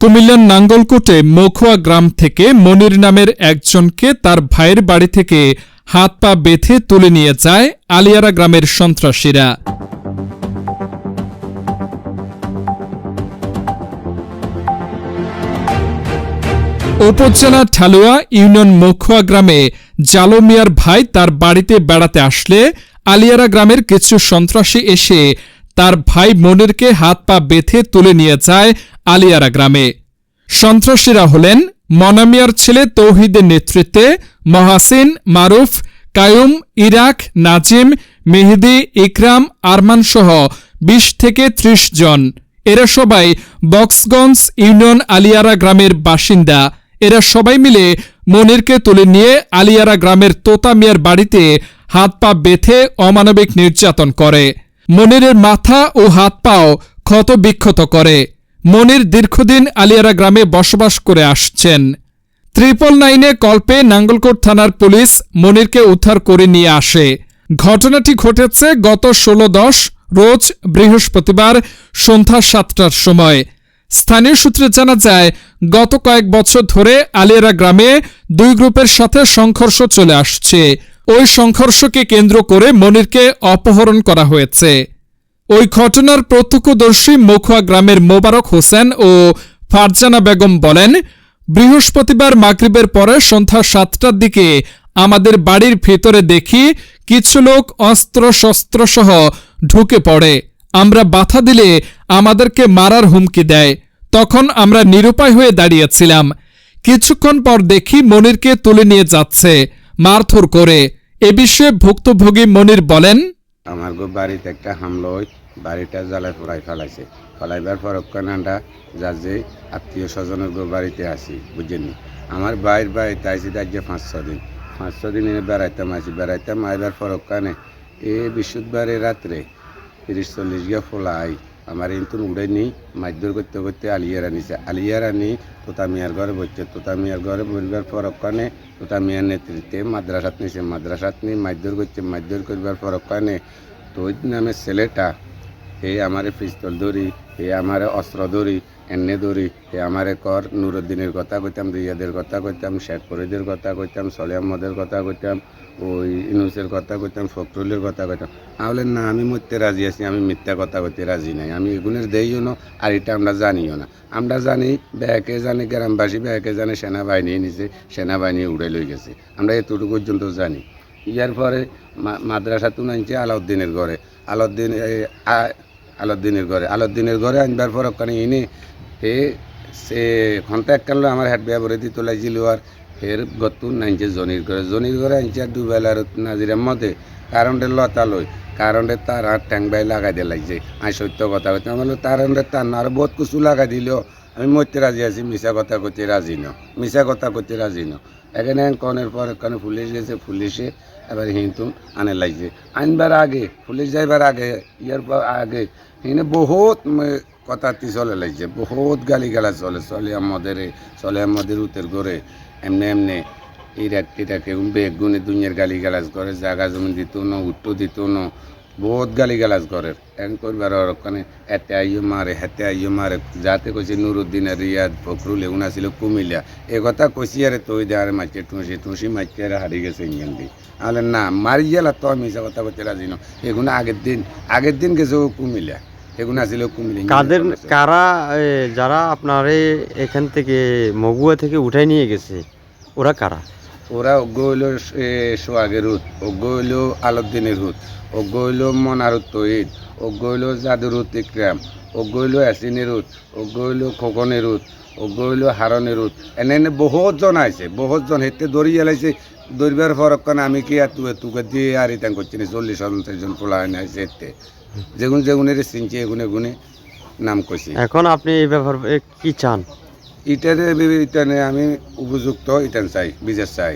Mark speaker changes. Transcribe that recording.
Speaker 1: কুমিল্লার নাঙ্গলকোটে মখুয়া গ্রাম থেকে মনির নামের একজনকে তার ভাইয়ের বাড়ি থেকে হাত পা বেঁধে তুলে নিয়ে যায় আলিয়ারা গ্রামের সন্ত্রাসীরা। উপজেলা ঠালুয়া ইউনিয়ন মখুয়া গ্রামে জালো মিয়ার ভাই তার বাড়িতে বেড়াতে আসলে আলিয়ারা গ্রামের কিছু সন্ত্রাসী এসে তার ভাই মনিরকে হাত পা বেঁধে তুলে নিয়ে যায় আলিয়ারা গ্রামে। সন্ত্রাসীরা হলেন মনামিয়ার ছেলে তৌহিদের নেতৃত্বে মহাসিন মারুফ, কায়ুম, ইরাক, নাজিম, মেহেদি, ইকরাম, আরমান সহ বিশ থেকে ত্রিশ জন। এরা সবাই বক্সগঞ্জ ইউনিয়ন আলিয়ারা গ্রামের বাসিন্দা। এরা সবাই মিলে মনিরকে তুলে নিয়ে আলিয়ারা গ্রামের তোতা মিয়ার বাড়িতে হাত পা বেঁধে অমানবিক নির্যাতন করে। মনিরের মাথা ও হাত পাও ক্ষত বিক্ষত করে। মনির দীর্ঘদিন আলিয়ারা গ্রামে বসবাস করে আসছেন। ত্রিপল নাইনে কল্পে নাঙ্গলকোট থানার পুলিশ মনিরকে উদ্ধার করে নিয়ে আসে। ঘটনাটি ঘটেছে গত ষোলো দশ, রোজ বৃহস্পতিবার সন্ধ্যা সাতটার সময়। স্থানীয় সূত্রে জানা যায়, গত কয়েক বছর ধরে আলিয়ারা গ্রামে দুই গ্রুপের সাথে সংঘর্ষ চলে আসছে। ওই সংঘর্ষকে কেন্দ্র করে মনিরকে অপহরণ করা হয়েছে। ওই ঘটনার প্রত্যক্ষদর্শী মখুয়া গ্রামের মোবারক হোসেন ও ফারজানা বেগম বলেন, বৃহস্পতিবার মাগরিবের পরে সন্ধ্যা সাতটার দিকে আমাদের বাড়ির ভেতরে দেখি কিছু লোক অস্ত্র সহ ঢুকে পড়ে। আমরা বাধা দিলে আমাদেরকে মারার হুমকি দেয়। তখন আমরা নিরুপায় হয়ে দাঁড়িয়েছিলাম। কিছুক্ষণ পর দেখি মনিরকে তুলে নিয়ে যাচ্ছে মারধর করে। এ বিষয়ে ভুক্তভোগী মনির বলেন
Speaker 2: আমার গো বাড়িতে একটা হামলা হয় বাড়িটা জ্বালায় পড়াই ফেলাইছে। ফেলাইবার পর কানাডা যা যে আত্মীয় স্বজনের গো বাড়িতে আসি বুঝেনি আমার বাইর বাড়িতে আইসি তার যে পাঁচ দিন। পাঁচ দিন এনে বেড়াইতাম আসি বেড়াইতাম, আইবার পর কানে এ বৃহস্পতিবারে রাত্রে তিরিশ চল্লিশ গিয়া ফোলা আই। আমার কিন্তু উড়ে নি মারধর করতে করতে আলিয়া নিছে আলিয়া নি তোতা মিয়ার ঘরে বসছে তোতা মিয়ার ঘরে বসবার পর ওখানে তোতা মিয়ার নেতৃত্বে মাদ্রাসাত নিছে। মাদ্রাসাত নিয়ে মারধর করছে। মারধর করবার পর ওখানে তো নামে ছেলেটা এই আমারে পিস্তল ধরি এ আমারে অস্ত্র ধরি, এনে ধরি এ আমারে কর নুরুদ্দিনের কথা কইতাম, রিয়াদের কথা কইতাম, শেখ ফরিদের কথা কইতাম, সলি আহমদের কথা কইতাম, ওই ইনুসের কথা কইতাম, ফখরুলের কথা কইতাম। তাহলে না, আমি মরতে রাজি আছি, আমি মিথ্যা কথা কইতে রাজি নাই। আমি এগুলোর দেইও না, আর এটা আমরা জানিও না। আমরা জানি, ব্যাকে জানি গ্রামবাসী, ব্যাকে জানে সেনাবাহিনী নিছে সেনাবাহিনী উড়ে লই গেছে। আমরা এতটুকু পর্যন্ত জানি। ইয়ার পরে মাদ্রাসা তুন আনছে আলাউদ্দিনের ঘরে। আলাউদ্দিন আলাউদ্দিনের ঘরে। আলাউদ্দিনের ঘরে আনবার পর ওখানে এনে হে সে ঘণ্টা এককাল আমার হাট বিয়া ভরে দিয়ে তোলাইছিল আর ফের গতুন আনছে জনির ঘরে। জনির ঘরে আনছে আর দুবেলার নাজিরার মধ্যে কারণে লতা লই কারণে তার হাত ট্যাং বাই লাগাই দিয়ে লাগছে। আমি সত্য কথা কইতে আমার তার তার না, আর বহুত কিছু লাগাই দিল। আমি মরতে রাজি আছি মিশা কথা করতে রাজি ন। মিশা কথা করতে রাজি ন। এখানে কনের পর এখানে পুলিশ গেছে, পুলিশে এবার হিন্তু আনে লাগছে। আনবার আগে, পুলিশ যাইবার আগে, ইয়ার আগে হিনে বহুত কথা কথাটি চলে লাগছে, বহুত গালি গালা চলে চলে আমাদের চলে আমাদের উতের ঘরে। এমনি এমনি ইরাক টিরাক বেগুনে দুনিয়ার গালি গালাজ করে, জাগা জমি দিত না, উত্তর দিত না বহুত গালি গালাজ করে। এখন করবার আর ওখানে এতে আইও মারে হেতে আইও মারে। যাতে কইছে নুরুদ্দিন আর রিয়াদ ফখরুল এগুন আসিল কুমিল্লা। এ কথা কইছি আরে তুই দে আরে মাইকে টুসি টুসি মাইকে আরে হারিয়ে গেছে ইঞ্জান দি আলে না মারি গেলা তো আমি কথা করতে রাজি না এগুলো আগের দিন আগের দিন গেছে ও কুমিল্লা। এগুলো আসিল
Speaker 3: কাদের কারা যারা আপনার এই এখান থেকে মগুয়া থেকে উঠাই নিয়ে গেছে ওরা কারা?
Speaker 2: ওরা অজ্ঞ হইল সোহাগের হুত অজ্ঞ হইল আলদ্দিনের হুত অজ্ঞ হইল মনারুত তহিদ অজ্ঞ হইল জাদুর হুত ইকরাম অজ্ঞ হইল এসিনের হুত অজ্ঞ হইল খোকনের হুত অজ্ঞ হইল হারনের হুত। এনে এনে বহুত জন আইছে, বহুত জন হেতে দৌড়ি এলাইছে। দৌড়বার ফরক আমি কি আর তুই তুকে দিয়ে আর ইতান করছি না চল্লিশ, পঞ্চাশ জন পোলা এনে আইছে এতে যেগুন যেগুনের চিনছে এগুনে গুনে নাম কইছি
Speaker 3: এখন আপনি এই ব্যাপার কি চান?
Speaker 2: ইটানে আমি উপযুক্ত ইটান চাই বিচার চাই।